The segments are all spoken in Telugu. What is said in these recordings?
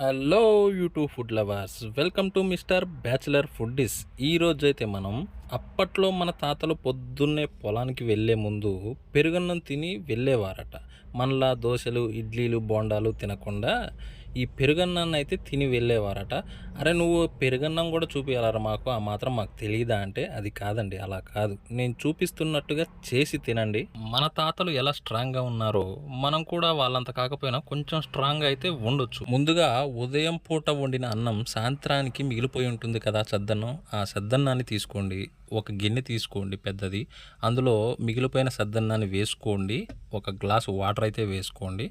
Hello YouTube food lovers welcome to mister bachelor foodies ఈ అయితే మనం అప్పట్లో మన తాతలు పొద్దున్నే పొలానికి వెళ్ళే ముందు పెరుగన్నం తిని వెళ్ళేవారట. మనలా దోశలు ఇడ్లీలు బోండాలు తినకుండా ఈ పెరుగన్నాన్ని అయితే తిని వెళ్ళేవారట. అరే నువ్వు పెరుగన్నం కూడా చూపించాలరా మాకు? ఆ మాత్రం మాకు తెలియదా అంటే అది కాదండి అలా కాదు. నేను చూపిస్తున్నట్టుగా చేసి తినండి. మన తాతలు ఎలా స్ట్రాంగ్గా ఉన్నారో మనం కూడా వాళ్ళంత కాకపోయినా కొంచెం స్ట్రాంగ్ అయితే ఉండొచ్చు. ముందుగా ఉదయం పూట వండిన అన్నం సాయంత్రానికి మిగిలిపోయి ఉంటుంది కదా సద్దన్నం. ఆ సద్దన్నాన్ని తీసుకోండి. ఒక గిన్నె తీసుకోండి పెద్దది. అందులో మిగిలిపోయిన సద్దన్నాన్ని వేసుకోండి. ఒక గ్లాసు వాటర్ అయితే వేసుకోండి.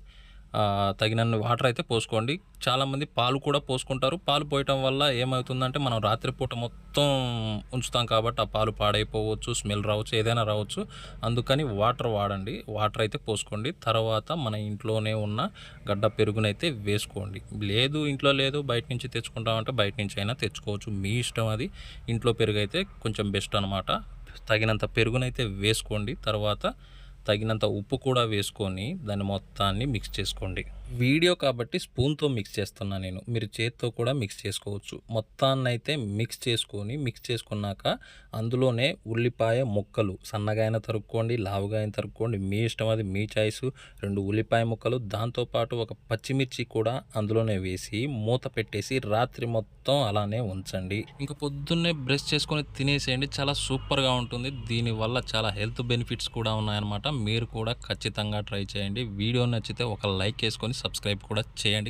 తగినన్ని వాటర్ అయితే పోసుకోండి. చాలామంది పాలు కూడా పోసుకుంటారు. పాలు పోయటం వల్ల ఏమవుతుందంటే మనం రాత్రిపూట మొత్తం ఉంచుతాం కాబట్టి ఆ పాలు పాడైపోవచ్చు స్మెల్ రావచ్చు ఏదైనా రావచ్చు. అందుకని వాటర్ వాడండి. వాటర్ అయితే పోసుకోండి. తర్వాత మన ఇంట్లోనే ఉన్న గడ్డ పెరుగునైతే వేసుకోండి. లేదు ఇంట్లో లేదు బయట నుంచి తెచ్చుకుంటామంటే బయట నుంచి అయినా తెచ్చుకోవచ్చు. మీ ఇష్టం అది. ఇంట్లో పెరుగు అయితే కొంచెం బెస్ట్ అనమాట తగినంత పెరుగునైతే వేసుకోండి. తర్వాత తగినంత ఉప్పు కూడా వేసుకొని దాన్ని మొత్తాన్ని మిక్స్ చేసుకోండి. వీడియో కాబట్టి స్పూన్తో మిక్స్ చేస్తున్నా నేను. మీరు చేత్తో కూడా మిక్స్ చేసుకోవచ్చు. మొత్తాన్ని అయితే మిక్స్ చేసుకొని మిక్స్ చేసుకున్నాక అందులోనే ఉల్లిపాయ ముక్కలు. సన్నగా అయినా తరుక్కోండి లావుగా అయినా తరుక్కోండి. మీ ఇష్టం అది మీ చాయిస్. రెండు ఉల్లిపాయ ముక్కలు దాంతోపాటు ఒక పచ్చిమిర్చి కూడా అందులోనే వేసి మూత పెట్టేసి రాత్రి మొత్తం అలానే ఉంచండి. ఇంకా పొద్దున్నే బ్రష్ చేసుకొని తినేసేయండి. చాలా సూపర్గా ఉంటుంది. దీనివల్ల చాలా హెల్త్ బెనిఫిట్స్ కూడా ఉన్నాయన్నమాట. మీరు కూడా ఖచ్చితంగా ట్రై చేయండి. వీడియో నచ్చితే ఒక లైక్ వేసుకొని సబ్స్క్రైబ్ కూడా చేయండి.